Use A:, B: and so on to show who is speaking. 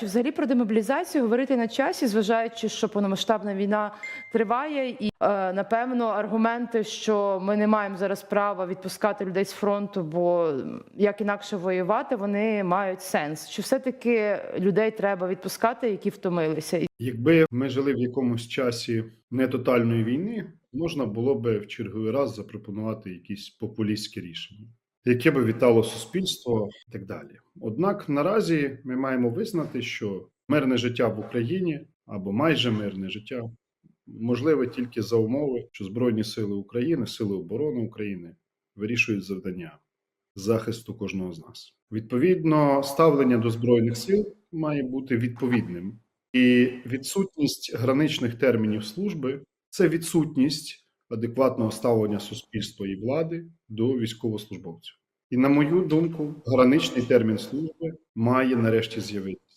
A: Чи взагалі про демобілізацію говорити на часі, зважаючи, що повномасштабна війна триває, і е, напевно аргументи, що ми не маємо зараз права відпускати людей з фронту, бо як інакше воювати, вони мають сенс. Чи все-таки людей треба відпускати, які втомилися?
B: Якби ми жили в якомусь часі нетотальної війни, можна було би в черговий раз запропонувати якісь популістські рішення, яке би вітало суспільство і так далі. Однак наразі ми маємо визнати, що мирне життя в Україні або майже мирне життя можливе тільки за умови, що Збройні сили України, сили оборони України вирішують завдання захисту кожного з нас. Відповідно, ставлення до збройних сил має бути відповідним. І відсутність граничних термінів служби це відсутність адекватного ставлення суспільства і влади до військовослужбовців. І на мою думку, граничний термін служби має нарешті з'явитися.